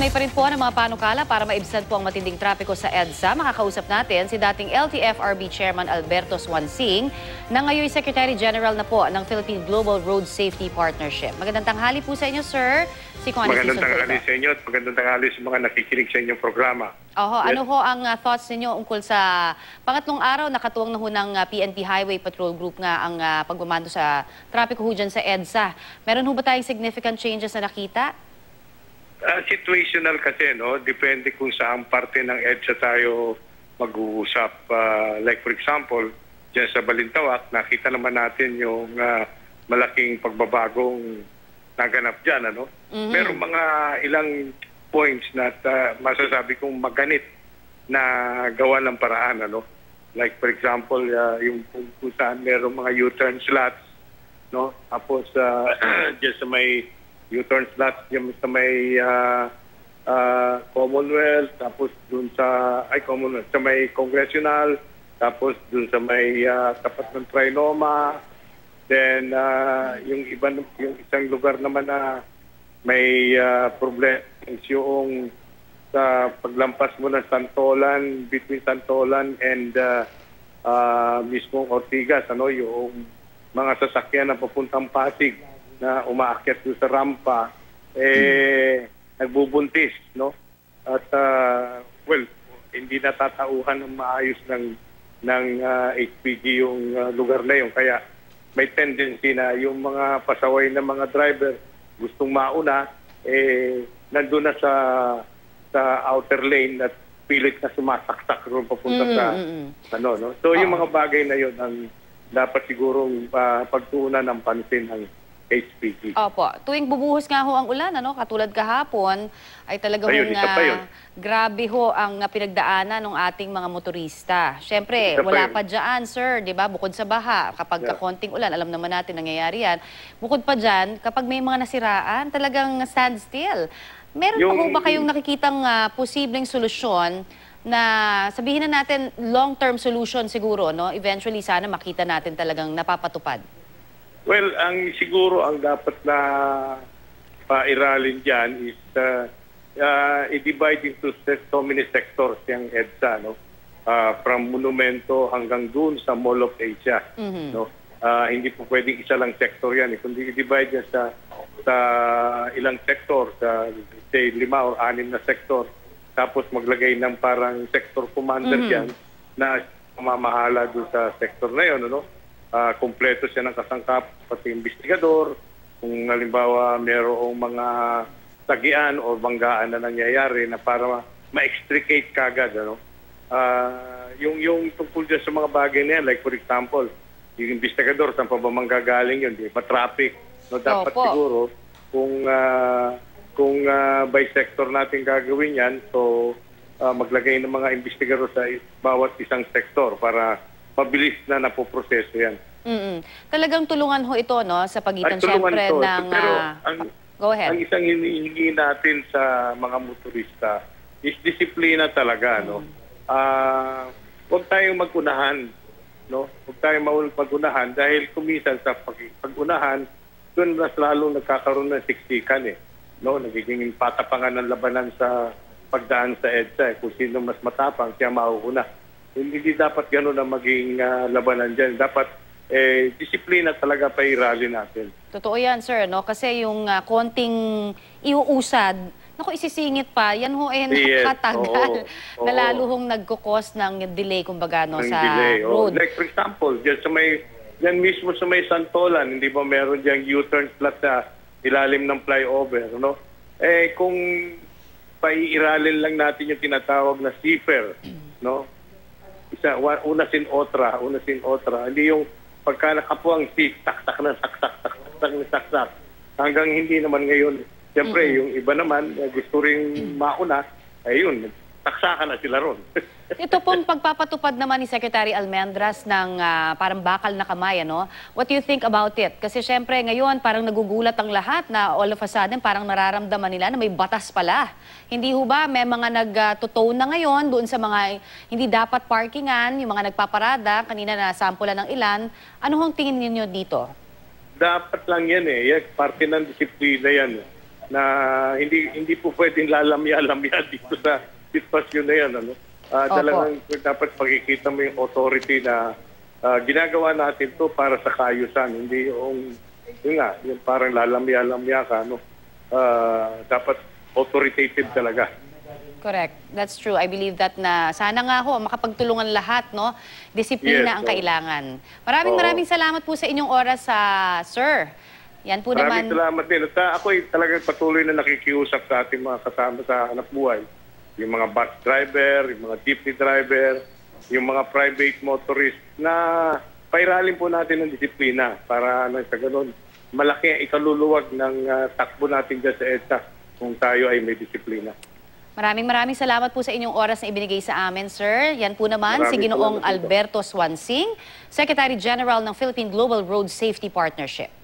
May pa rin po ng mga panukala para maibsan po ang matinding trapiko sa EDSA. Makakausap natin si dating LTFRB Chairman Alberto Swansing na ngayon Secretary General na po ng Philippine Global Road Safety Partnership. Magandang tanghali po sa inyo, sir. Si Connie Magandang tanghali sa inyo at magandang tanghali sa mga nakikinig sa inyong programa. Oho, Yes. ano ho ang uh, thoughts ninyo ungkol sa pangatlong araw nakatuwang na ho ng uh, PNP Highway Patrol Group nga ang uh, pagmamando sa trapiko ho dyan sa EDSA. Meron ho ba tayong significant changes na nakita? Ah, situational kasi, no? Depende kung saan parte ng EDSA tayo mag-uusap. Ah, like for example, dyan sa Balintawak, nakita naman natin yung ah, malaking pagbabagong naganap dyan, ano? Mhm. Pero mga ilang points na ah, masasabi kong maganit na gawa ng paraan, ano? Like for example, ah, yung kung, saan merong mga U-turn slots, no? Tapos uh, diyan sa may U-turn slots, diyan sa may ah, ah, Commonwealth, tapos dun sa ay Commonwealth, sa may Congressional, tapos dun sa may ah, tapat ng Trinoma, then ah, yung iba yung isang lugar naman na may problema is yung sa paglampas mo ng Santolan, between Santolan and uh, uh, mismong Ortigas, ano, yung mga sasakyan na papuntang Pasig na umaakyat doon sa rampa, eh, nagbubuntis, no? At, uh, well, hindi natatauhan ng maayos ng, ng uh, HPG yung uh, lugar na yun. Kaya may tendency na yung mga pasaway na mga driver gustong mauna, eh, nandun na sa sa outer lane at pilit na sumasaksak roon papunta Mm, sa mm, mm. ano no so yung mga bagay na yun ang dapat sigurong uh, pagtuunan ng pansin ng HPG Opo. Tuwing bubuhos nga ho ang ulan, ano, katulad kahapon, ay talaga Ayun, hong, isa pa ah, yun. grabe ho ang ah, pinagdaanan ng ating mga motorista. Siyempre, Isa pa wala yun. pa dyan, sir, di ba? Bukod sa baha, kapag Yeah. kakonting ulan, alam naman natin nangyayari yan. Bukod pa dyan, kapag may mga nasiraan, talagang standstill. Meron pa Yung- ho ba kayong nakikitang ah, posibleng solusyon na sabihin na natin long-term solution siguro, no? Eventually, sana makita natin talagang napapatupad. Well ang siguro ang dapat na pairalin diyan is uh, uh, i-divide into so many sectors yung EDSA no Ah, from monumento hanggang dun sa Mall of Asia Mhm. no Ah, hindi po pwedeng isa lang sector yan eh. kundi i-divide yan sa sa ilang sector sa say lima or anim na sector tapos maglagay ng parang sector commander Mhm. yan na mamamahala doon sa sector na yun ano Ah, kumpleto siya ng kasangkap pati investigador kung halimbawa mayroong mga tagian o banggaan na nangyayari na para ma- ma-extricate kagad ano? Ah, yung yung tungkol dyan sa mga bagay na yan like for example yung investigador saan pa ba manggagaling yun? Di ba traffic? No dapat Opo. siguro kung ah, kung ah, by sector natin gagawin yan so ah, maglagay ng mga investigador sa bawat isang sektor para mabilis na napoproseso yan mm Talagang tulungan ho ito, no, sa pagitan tulungan syempre to. ng... Pero ah, ang- go ahead. Ang isang hinihingi natin sa mga motorista is disiplina talaga, no? Ah, huwag tayong magunahan, no? Huwag tayong magunahan dahil kumisan sa pag- pagunahan, doon mas lalong nagkakaroon ng siksikan eh. No, nagiging patapangan ng labanan sa pagdaan sa EDSA. Eh. Kung sino mas matapang, siya mauuna. Hindi dapat gano'n na maging ah, labanan dyan. Dapat eh, disiplina talaga pa irali natin. Totoo yan, sir, no? Kasi yung ah, konting iuusad, naku, isisingit pa, yan ho eh Yes, nakatagal. oo, na oo. lalo hong nagkukos ng delay, kumbaga, no, ng sa delay. Oh, road. like for example, dyan sa may dyan mismo sa may Santolan, hindi ba meron diyang U-turn slot sa ilalim ng flyover, no? Eh kung paiiralin lang natin yung tinatawag na zipper, no? Isa una sin otra, una sin otra. Hindi yung pagka nakapuang seat, tak-tak na saksak, tak-tak na saksak. Hanggang hindi naman ngayon. Siyempre, yung iba naman, gusto rin mauna, ayun, taksakan na sila ron. Ito pong pagpapatupad naman ni Secretary Almendras ng ah, parang bakal na kamay, ano? What do you think about it? Kasi syempre ngayon parang nagugulat ang lahat na all of a sudden parang nararamdaman nila na may batas pala. Hindi ho ba may mga nagtutow na ngayon doon sa mga hindi dapat parkingan, yung mga nagpaparada, kanina na sampulan ng ilan. Ano hong tingin ninyo dito? Dapat lang yan eh. Yes, parte ng disiplina yan. na hindi hindi po pwedeng lalamya-lamya dito sa sitwasyon na yan. Ano? Ah, Opo. talagang dapat pagkikita mo yung authority na ah, ginagawa natin to para sa kayusan. Hindi yung, yun nga, yung parang lalamya-lamya ka. No? Ah, dapat authoritative talaga. Correct. That's true. I believe that na sana nga ho makapagtulungan lahat, no? Disiplina Yes, ang oo. kailangan. Maraming Oo. maraming salamat po sa inyong oras sa sir. Yan po Maraming naman. salamat din. At uh, ako'y talagang patuloy na nakikiusap sa ating mga kasama sa anak buhay. Yung mga bus driver, yung mga jeepney driver, yung mga private motorist na pairalin po natin ng disiplina para nang sa ganun malaki ang ikaluluwag ng ah, takbo natin dyan sa EDSA kung tayo ay may disiplina. Maraming maraming salamat po sa inyong oras na ibinigay sa amin, sir. Yan po naman si Maraming Ginoong salamat po. Alberto Swansing, Secretary General ng Philippine Global Road Safety Partnership.